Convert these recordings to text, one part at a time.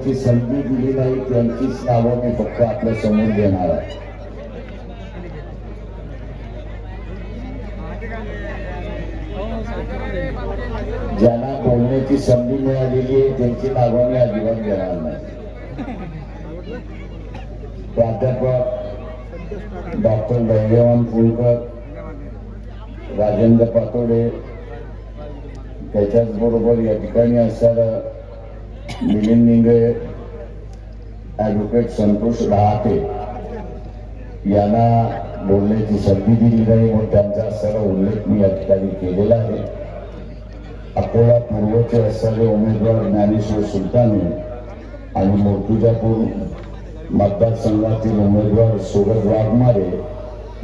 बोलण्याची संधी दिली नाही त्यांचीच नावं मी फक्त आपल्या समोर देणार आहे. ज्यांना बोलण्याची संधी मिळालेली आहे, त्यांची नावं मी अजिबात देणार नाही. प्राध्यापक डॉक्टर दैववान फुलकर राजेंद्र पातोडे त्याच्याच बरोबर या ठिकाणी असणारं मिलिंद निंगे ॲडव्होकेट संतोष रहाटे यांना बोलण्याची संधी दिली नाही म्हणून त्यांचा सर्व उल्लेख मी या ठिकाणी केलेला आहे. अकोला पूर्वचे असणारे उमेदवार ज्ञानेश्वर सुलतानी आणि मूर्तिजापूर मतदारसंघातील उमेदवार सुरज वाघमारे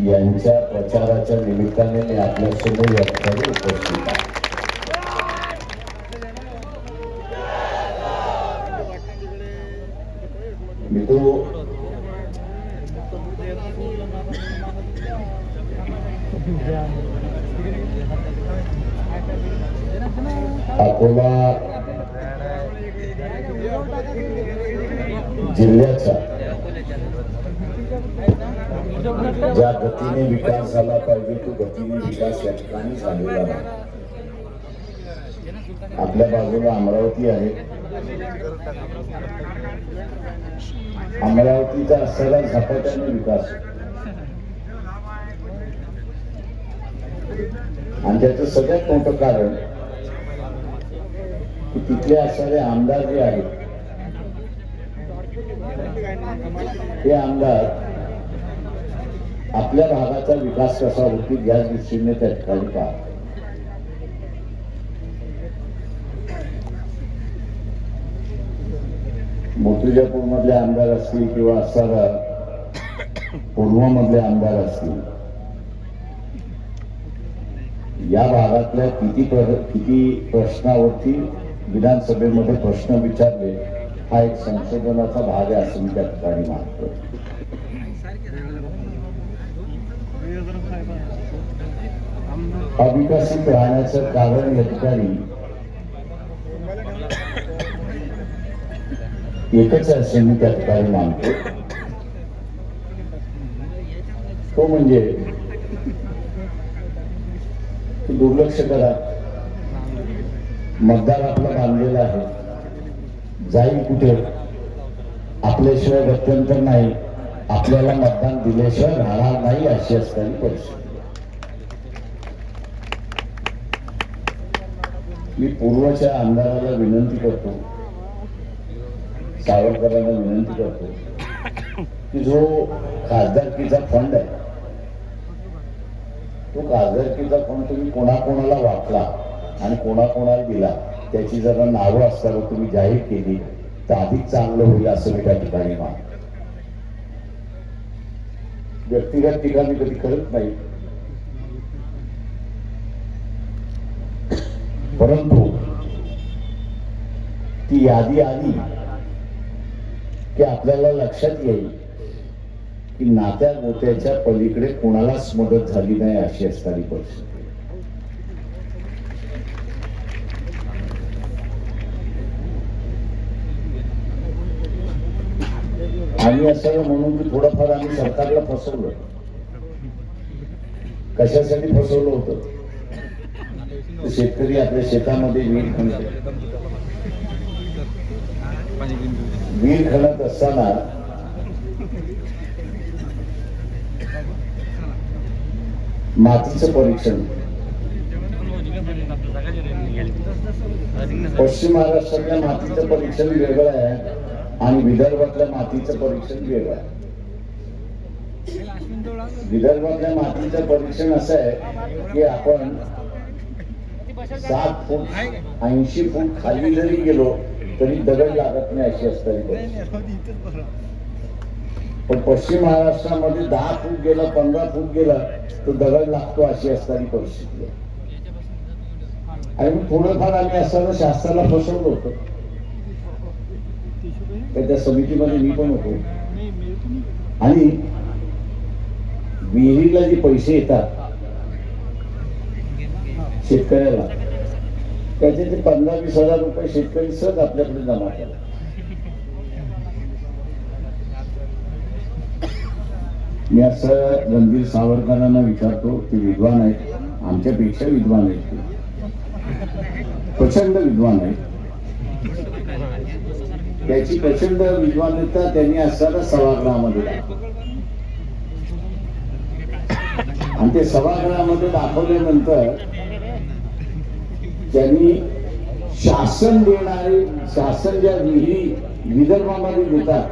यांच्या प्रचाराच्या निमित्ताने मी आपल्यासमोर या ठिकाणी उपस्थित आहे मी तो अकोला जिल्ह्याचा ज्या गतीने विकास झाला पाहिजे तो गतीने विकास या ठिकाणी झालेला नाही आपल्या बाजूला अमरावती आहे अमरावतीचा असलेला झपाट्याने विकास. आणि त्याचं सगळ्यात मोठं कारण की तिथले असणारे आमदार जे आहेत ते आमदार आपल्या भागाचा विकास कसा होतील या दृष्टीने त्या ठिकाणी पाहतात मोतीजापूर मधले आमदार असतील किंवा असणारा पूर्व मधले आमदार असतील या भागातल्या किती प्र- किती प्रश्नावरती विधानसभेमध्ये प्रश्न विचारले हा एक संशोधनाचा भाग आहे असं मी त्या ठिकाणी मानतो. अविकसित राहण्याचं कारण या ठिकाणी एकच आहे मी त्या ठिकाणी मानतो तो म्हणजे दुर्लक्ष करा. मतदार आपला बांधलेला आहे. जाईल कुठे? आपल्याशिवाय गत्यंतर नाही. आपल्याला मतदान दिल्याशिवाय राहणार नाही अशी असणारी परिस्थिती. मी पूर्वच्या आमदाराला विनंती करतो. सावरकरांना विनंती करतो की जो खासदारकीचा फंड आहे तो खासदारकीचा फंड तुम्ही कोणाकोणाला वाटला आणि कोणाकोणाला दिला त्याची जरा नावं असताना तुम्ही जाहीर केली तर अधिक चांगलं होईल असं मी त्या ठिकाणी मान व्यक्तिगत ठिकाणी कधी करत नाही. परंतु ती यादी आली. की आपल्याला लक्षात येईल की नात्या गोत्याच्या पलीकडे कोणालाच मदत झाली नाही अशी असणारी परिस्थिती. आम्ही असं म्हणून की थोडंफार आम्ही सरकारला फसवलं. कशासाठी फसवलं होतं? शेतकरी आपल्या शेतामध्ये वीज खणते वीर खणत असताना मातीचं परीक्षण. पश्चिम महाराष्ट्रातल्या मातीचं परीक्षण वेगळं आहे आणि विदर्भातल्या मातीचं परीक्षण वेगळं आहे. विदर्भातल्या मातीचं परीक्षण असं आहे की आपण सात फूट ऐंशी फूट खाली जरी गेलो तरी दगड लागत नाही अशी परिस्थिती. पण पश्चिम महाराष्ट्रामध्ये दहा फूट गेलं पंधरा फूट गेलं तर दगड लागतो अशी असणारी परिस्थिती आहे. आणि थोडंफार आम्ही असताना शास्त्राला फसवलं होतं. त्या समितीमध्ये मी पण होतो. आणि विहिरीला जे पैसे येतात शेतकऱ्याला त्याचे ते पंधरा वीस हजार रुपये शेतकरी सहज आपल्याकडे जमा केला. मी असं रणधीर सावरकरांना विचारतो ते विद्वान आहेत. आमच्यापेक्षा विद्वान आहेत ते. प्रचंड विद्वान आहेत. त्याची प्रचंड विद्वानता त्यांनी असताना सभागृहामध्ये आणि ते सभागृहामध्ये दाखवल्यानंतर त्यांनी शासन देणारे शासन ज्या विहिरी विदर्भामध्ये देतात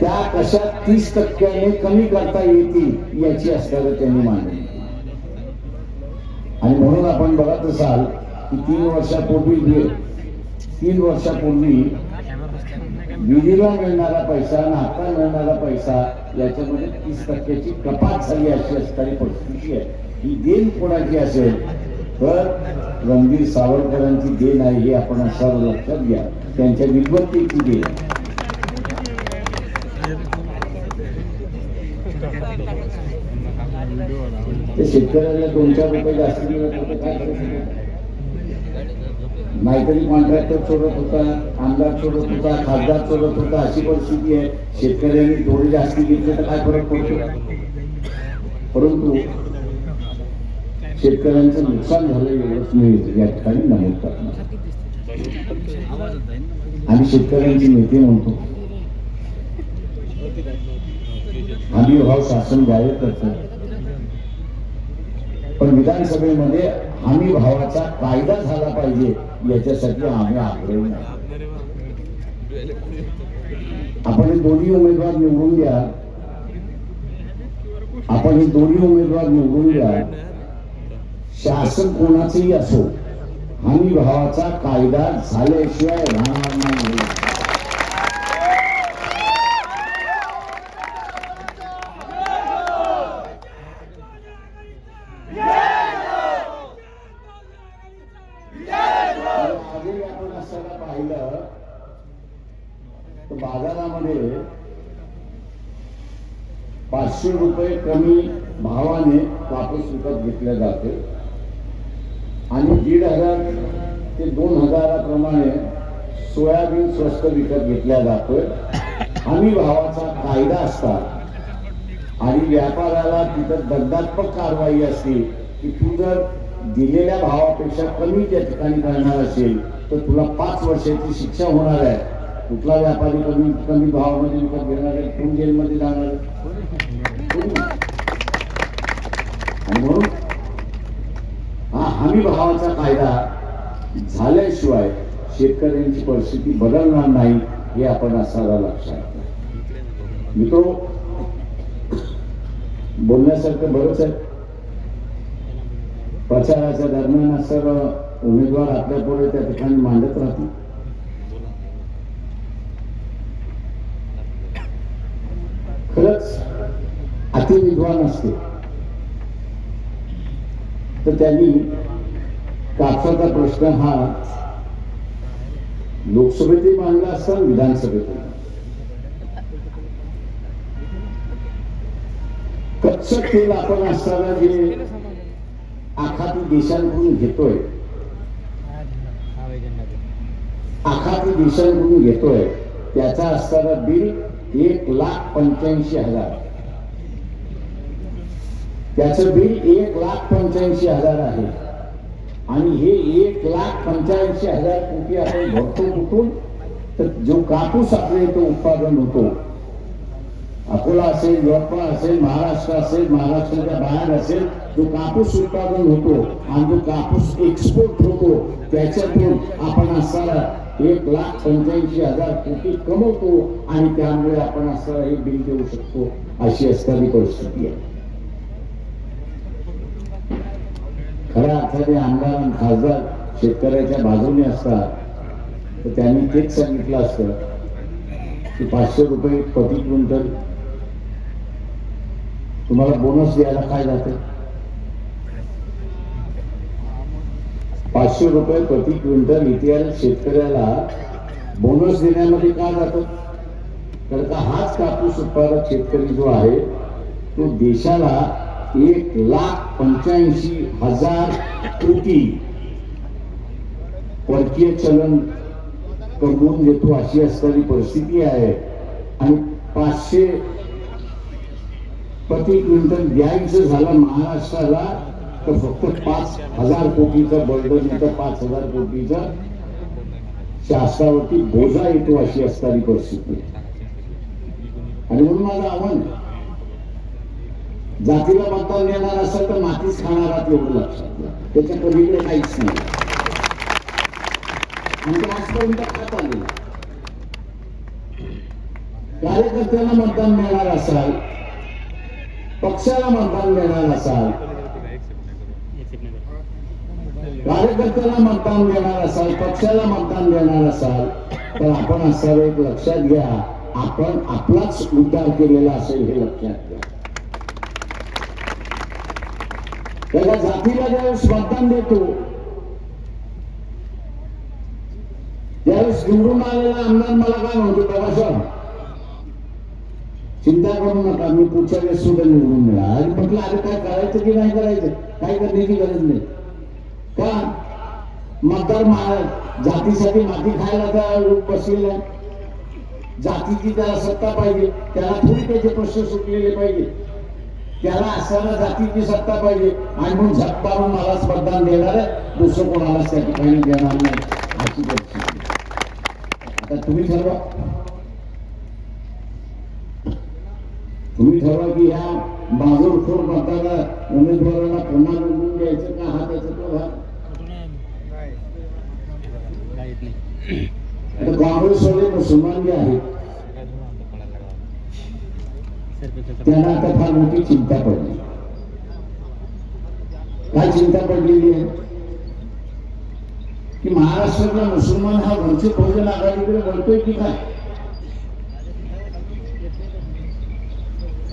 त्या कशा तीस टक्क्याने कमी करता येतील याची असल्याचं त्यांनी मांडली. आणि म्हणून आपण बघत असाल की तीन वर्षापूर्वी तीन वर्षापूर्वी विहिरीला मिळणारा पैसा नाता मिळणारा पैसा याच्यामध्ये तीस टक्क्याची कपात झाली अशी असणारी परिस्थिती आहे. ही देण कोणाची असेल? तर रणवीर सावरकरांची देण आहे हे आपण असं लक्षात घ्या. त्यांच्या विद्वत्तेची देण आहे. ते शेतकऱ्याला दोन चार रुपये जास्त मिळत काय नाहीतरी कॉन्ट्रॅक्टर सोडत होता आमदार सोडत होता खासदार सोडत होता अशी परिस्थिती आहे. शेतकऱ्यांनी थोडी जास्ती घेतले तर काय फरक पडतो? परंतु शेतकऱ्यांचं नुकसान झालं एवढंच मी या ठिकाणी नमूद करणार. आम्ही शेतकऱ्यांची नेते म्हणतो. आम्ही भाव शासन जाहीर करतो. पण विधानसभेमध्ये हमी भावाचा कायदा झाला पाहिजे याच्यासाठी आम्ही आग्रही आपण हे दोन्ही उमेदवार निवडून द्या. आपण हे दोन्ही उमेदवार निवडून द्या. शासन कोणाचंही असो हमी भावाचा कायदा झाल्याशिवाय राहणार नाही. पाहिलं बाजारामध्ये पाचशे रुपये कमी भावाने कापूस विकत घेतल्या जाते. आणि दीड हजार ते दोन हजाराप्रमाणे सोयाबीन स्वस्त विकत घेतल्या जातोय. हमी भावाचा कायदा असतात आणि व्यापाराला तिथं दगदात्मक कारवाई असते की तू जर दिलेल्या भावापेक्षा कमी त्या ठिकाणी करणार असेल तर तुला पाच वर्षाची शिक्षा होणार आहे. कुठला व्यापारी कमी कमी भावामध्ये विकत घेणार आहे कोण जेलमध्ये जाणार आहे? कोणी? आणि म्हणून हा हमी भावाचा कायदा झाल्याशिवाय शेतकऱ्यांची परिस्थिती बदलणार नाही हे आपण असायला लक्षात घ्या. मित्रो बोलण्यासारखं बरंच आहे. प्रचाराच्या दरम्यान सर्व उमेदवार आपल्या पुढे त्या ठिकाणी मांडत राहतील. खरंच अतिविद्वान असते. तर त्यांनी कापसाचा प्रश्न हा लोकसभेतही मांडला असता विधानसभेत कच्च तेल आपण असताना जे आखाती देशांकडून घेतोय आखाती देशांकडून घेतोय त्याचा असताना बिल एक लाख पंच्याऐंशी हजार. त्याचं बिल एक लाख पंच्याऐंशी हजार आहे. आणि हे एक लाख पंच्याऐंशी हजार कोटी आपण भरतो कुठून? तर जो कापूस आपल्या इथं उत्पादन होतो अकोला असेल यवतमाळ असेल महाराष्ट्र असेल महाराष्ट्राच्या बाहेर असेल जो कापूस उत्पादन होतो आणि जो कापूस एक्सपोर्ट होतो त्याच्यातून आपण असा एक लाख पंच्याऐंशी हजार कोटी कमवतो आणि त्यामुळे आपण असं हे बिल देऊ शकतो अशी असणारी परिस्थिती आहे. खऱ्या अर्थाने आमदार आणि खासदार शेतकऱ्याच्या बाजूने असतात तर त्यांनी तेच सांगितलं असतं की पाचशे रुपये प्रति क्विंटल तुम्हाला बोनस द्यायला काय जाते? पाचशे रुपये प्रति क्विंटल इतिहास शेतकऱ्याला बोनस देण्यामध्ये का जातो? कारण का हाच कापूस उत्पादक शेतकरी जो आहे तो देशाला एक लाख पंच्याऐंशी हजार कोटी परकीय चलन कमवून घेतो अशी असणारी परिस्थिती आहे. आणि पाचशे प्रति क्विंटल द्यायचं झालं महाराष्ट्राला तर फक्त पाच हजार कोटीचं बर्डन येतं पाच हजार कोटीचा शासनावरती बोजा येतो अशी असणारी परिस्थिती. आणि म्हणून माझं आव्हान जातीला मतदान देणार असेल तर मातीच खाणार एवढं लक्षात घ्या. त्याच्या पलीकडे काहीच नाही. म्हणजे आजपर्यंत खात आलेलं कार्यकर्त्यांना कार्यकर्त्याला मतदान मिळणार असाल पक्षाला मतदान देणार असाल कार्यकर्त्याला मतदान देणार असाल पक्षाला मतदान देणार असाल तर आपण असावं एक लक्षात घ्या आपण आपलाच उद्धार केलेला असेल हे लक्षात घ्या. एका जातीला ज्यावेळेस मतदान देतो त्यावेळेस निवडून आलेला आमदार मला काय म्हणतो बाबासाहेब चिंता करू नका मी पुढच्या वेळेस सुद्धा निवडून मिळा आणि म्हटलं अरे काय करायचं की नाही करायचं? काय करण्याची गरज नाही. का? मतदार महाराज जातीसाठी माती खायला त्या बसलेला आहे. जातीची त्याला सत्ता पाहिजे. त्याला थोडी त्याचे प्रश्न सुटलेले पाहिजे. त्याला असताना जातीची सत्ता पाहिजे. आणि म्हणून झक मारून मलाच मतदान देणार आहे. दुसरं कोणालाच त्या ठिकाणी देणार नाही. अशी परिस्थिती आता तुम्ही ठरवा. तुम्ही ठरवा की ह्या बाजूरखोर मतदारा उमेदवाराला पुन्हा निवडून द्यायचं का? हा त्याचा तो भाग. आता काँग्रेसवाले मुसलमान जे आहेत त्यांना आता फार मोठी चिंता पडली. काय चिंता पडलेली आहे? की महाराष्ट्रातला मुसलमान हा वंचित बहुजन आघाडीकडे वळतोय की काय?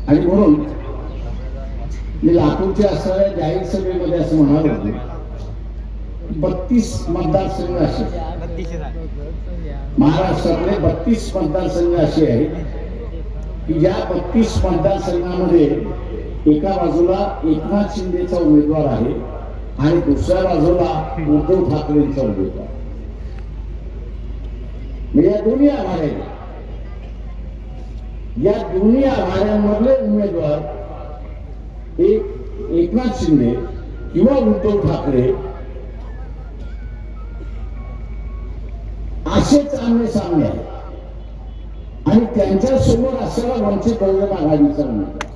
आणि म्हणून मी लातूरच्या असणाऱ्या जाहीर सभेमध्ये असं म्हणालो होतो बत्तीस मतदारसंघ असे महाराष्ट्रातले बत्तीस मतदारसंघ असे आहेत. की या बत्तीस मतदारसंघामध्ये एका बाजूला एकनाथ शिंदेचा उमेदवार आहे आणि दुसऱ्या बाजूला उद्धव ठाकरेंचा उमेदवार. म्हणजे या दोन्ही आघाड्या या दोन्ही आघाड्यांमधले उमेदवार एक एकनाथ शिंदे किंवा उद्धव ठाकरे असेच आमने सामने आहेत. आणि त्यांच्यासमोर असलेला वंचित बहुजन आघाडीचा उमेदवार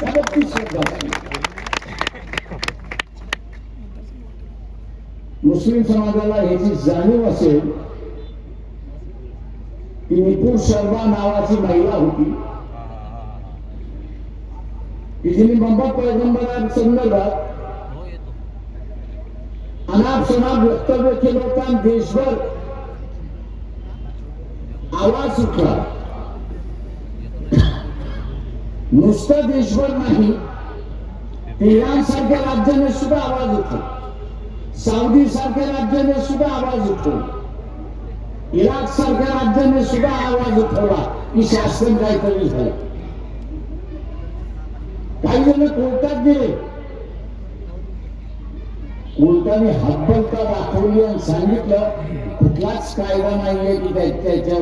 त्या बाबतीत श्रद्धा मुस्लिम समाजाला ह्याची जाणीव असेल की निपुर शर्मा नावाची महिला होती. की जिने मोहम्मद पैगंबरा संदर्भात अनाप शनाप वक्तव्य केलं होतं देशभर आवाज उठला नुसतं देशभर नाही इराण सारख्या राज्याने सुद्धा आवाज उठला साऊदी सारख्या राज्याने सुद्धा आवाज उठतो. इराक सारख्या राज्याने सुद्धा आवाज उठवला की शासन काहीतरी झालं. काही जण कोर्टात गेले. कोर्टाने हातबलता दाखवली आणि सांगितलं कुठलाच कायदा नाहीये की त्याच्या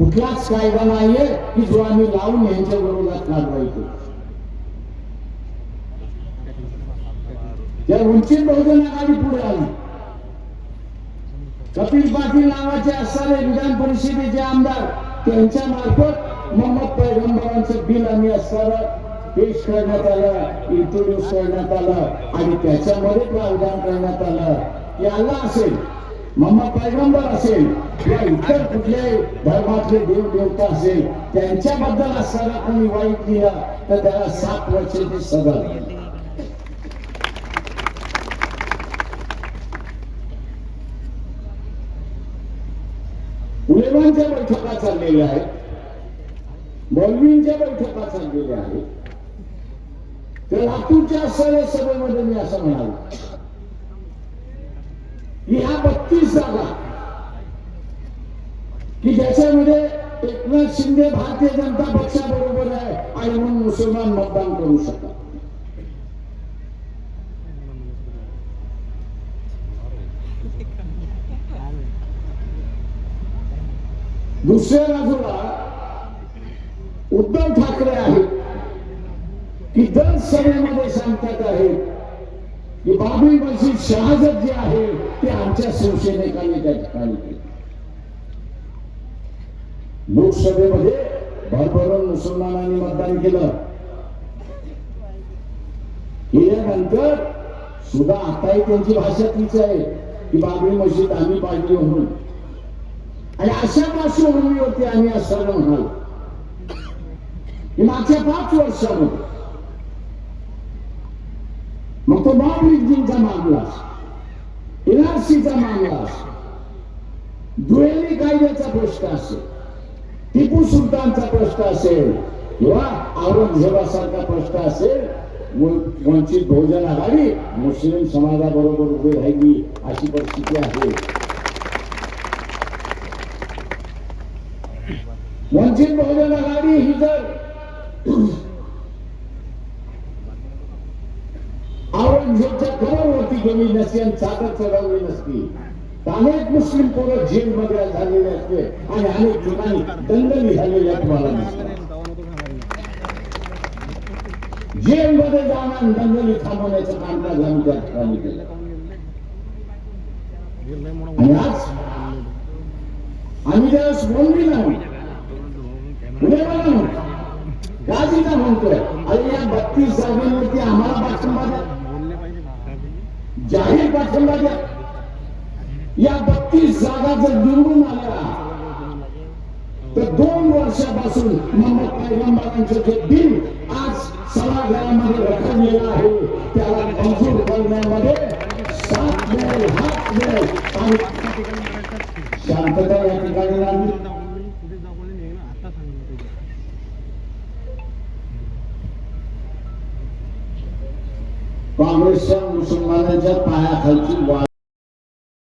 कुठलाच कायदा नाहीये की जो आम्ही लावून यांच्या विरोधात कारवाई त्या वंचित बहुजन आघाडी पुढे आली कपिल पाटील नावाचे असणारे विधान परिषदेचे आमदार त्यांच्या मार्फत मोहम्मद पैगंबरांचं बिल आम्ही असणार पेश करण्यात आलं इंट्रोड्यूस करण्यात आलं आणि त्याच्यामध्ये प्रावधान करण्यात आलं. याला असेल मोहम्मद पैगंबर असेल किंवा इतर कुठल्याही धर्मातले देव देवता असेल त्यांच्याबद्दल असणारा कोणी वाईट लिहिला तर त्याला सात वर्षाची सजा उलेमांच्या बैठका चाललेल्या आहेत. मौलवींच्या बैठका चाललेल्या आहेत. तर लातूरच्या सर्व सभेमध्ये मी असं म्हणालो ह्या बत्तीस जागा. की ज्याच्यामध्ये एकनाथ शिंदे भारतीय जनता पक्षाबरोबर आहे आणि म्हणून मुसलमान मतदान करू शकतात. दुसऱ्या बाजूला उद्धव ठाकरे आहेत की दर सभेमध्ये सांगतात आहेत की बाबरी मशीद शहाजत जे आहे ते आमच्या शिवसैनिकांनी त्या ठिकाणी केले. लोकसभेमध्ये भरभरून मुसलमानांनी मतदान केलं. केल्यानंतर सुद्धा आताही त्यांची भाषा तीच आहे की बाबरी मशीद आम्ही पाहिजे म्हणून. आणि अशा पार्श्वभूमीवरती आम्ही असं सर्व म्हणाल. मागच्या पाच वर्षामध्ये मग तो बॉम्ब लिफ्टिंगचा मामला दुहेरी कायद्याचा प्रश्न असेल टिपू सुलतानचा प्रश्न असेल किंवा औरंगजेबासारखा प्रश्न असेल व- वंचित बहुजन आघाडी मुस्लिम समाजाबरोबर उभी राहिली अशी परिस्थिती आहे वंचित बहुजन आघाडी ही जर औरंगजेबच्या कमरवरती गेली नसती आणि चादर चढवली नसती. अनेक मुस्लिम पोरं जेल जेलमध्ये झालेले असते आणि अनेक ठिकाणी दंगली झालेल्या तुम्हाला जेल मध्ये जाऊन आणि दंगली थांबवण्याचं कामकाज आम्ही त्या ठिकाणी केलं. आणि आज आम्ही ज्यावेळेस बोलली नाही पुण्याला म्हणतो गाजीला म्हणतोय अरे या बत्तीस जागेवरती आम्हाला पाठिंबा द्या जाहीर पाठिंबा द्या या बत्तीस जागा जर निवडून आल्या तर दोन वर्षापासून मोहम्मद पैगंबरांचं जे बिल आज सभागृहामध्ये रखडलेलं आहे त्याला मंजूर करण्यामध्ये साथ मिळेल हात मिळेल आणि शांतता या ठिकाणी लागली. काँग्रेसच्या मुसलमानांच्या पायाखालची वाट